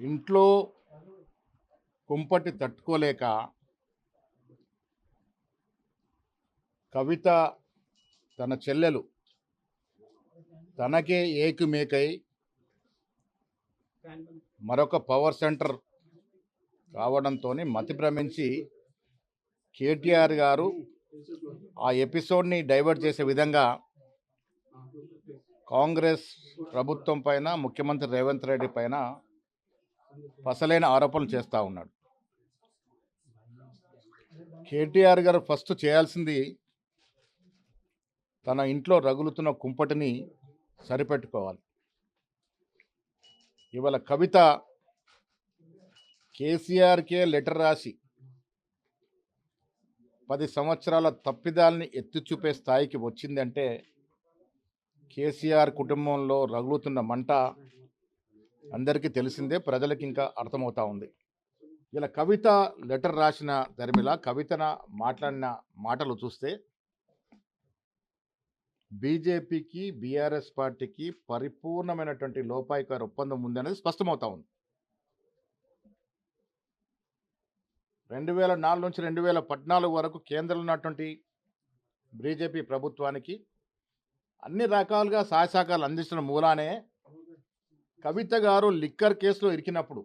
ఇంట్లో కుంపటి తట్టుకోలేక కవిత తన చెల్లెలు తనకే ఏకుమేకై మరొక పవర్ సెంటర్ కావడంతో మతి భ్రమించి కేటీఆర్ గారు ఆ ఎపిసోడ్ని డైవర్ట్ చేసే విధంగా కాంగ్రెస్ ప్రభుత్వం పైన ముఖ్యమంత్రి రేవంత్ రెడ్డి పైన పసలైన ఆరోపణలు చేస్తూ ఉన్నాడు. కేటీఆర్ గారు ఫస్ట్ చేయాల్సింది తన ఇంట్లో రగులుతున్న కుంపటిని సరిపెట్టుకోవాలి. ఇవాళ కవిత కేసీఆర్కే లెటర్ రాసి పది సంవత్సరాల తప్పిదాల్ని ఎత్తి చూపే స్థాయికి వచ్చిందంటే కేసీఆర్ కుటుంబంలో రగులుతున్న మంట అందరికీ తెలిసిందే ప్రజలకు ఇంకా అర్థమవుతా ఉంది. ఇలా కవిత లెటర్ రాసిన ధర్మిల కవితన మాట్లాడిన మాటలు చూస్తే బీజేపీకి బీఆర్ఎస్ పార్టీకి పరిపూర్ణమైనటువంటి లోపాయికార ఒప్పందం ఉందనేది స్పష్టమవుతా ఉంది. రెండు వేల నాలుగు నుంచి రెండు వేల పద్నాలుగు వరకు కేంద్రంలో ఉన్నటువంటి బీజేపీ ప్రభుత్వానికి అన్ని రకాలుగా సహాయ సహకారాలు అందించిన మూలానే కవిత గారు లిక్కర్ కేసులో ఇరికినప్పుడు.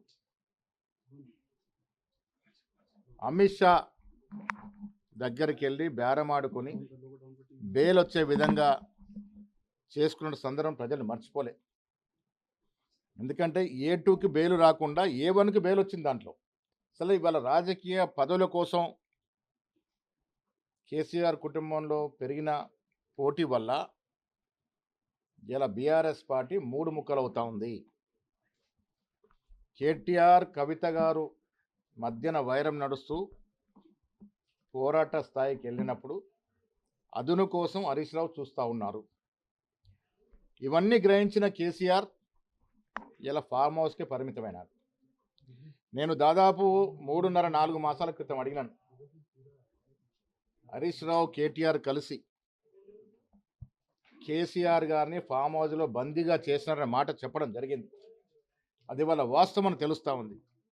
అమిత్ షా దగ్గరికి వెళ్ళి బేరమాడుకొని బెయిల్ వచ్చే విధంగా చేసుకున్న సందర్భం ప్రజలు మర్చిపోలే. ఎందుకంటే ఏ టూకి బెయిల్ రాకుండా ఏ వన్కి బెయిల్ వచ్చింది దాంట్లో? అసలు ఇవాళ రాజకీయ పదవుల కోసం కేసీఆర్ కుటుంబంలో పెరిగిన పోటీ వల్ల ఇలా బీఆర్ఎస్ పార్టీ మూడు ముక్కలవుతా ఉంది. కేటీఆర్ కవిత గారు మధ్యన వైరం నడుస్తూ పోరాట స్థాయికి వెళ్ళినప్పుడు అదును కోసం హరీష్ రావు చూస్తూ ఉన్నారు. ఇవన్నీ గ్రహించిన కేసీఆర్ ఇలా ఫామ్ హౌస్కే పరిమితమైనారు. నేను దాదాపు మూడున్నర నాలుగు మాసాల క్రితం అడిగినాను. హరీష్ రావు కేటీఆర్ కలిసి కేసీఆర్ గారిని ఫామ్ హౌస్లో బందీగా చేసినారనే మాట చెప్పడం జరిగింది. అది వాళ్ళ వాస్తవం తెలుస్తూ ఉంది.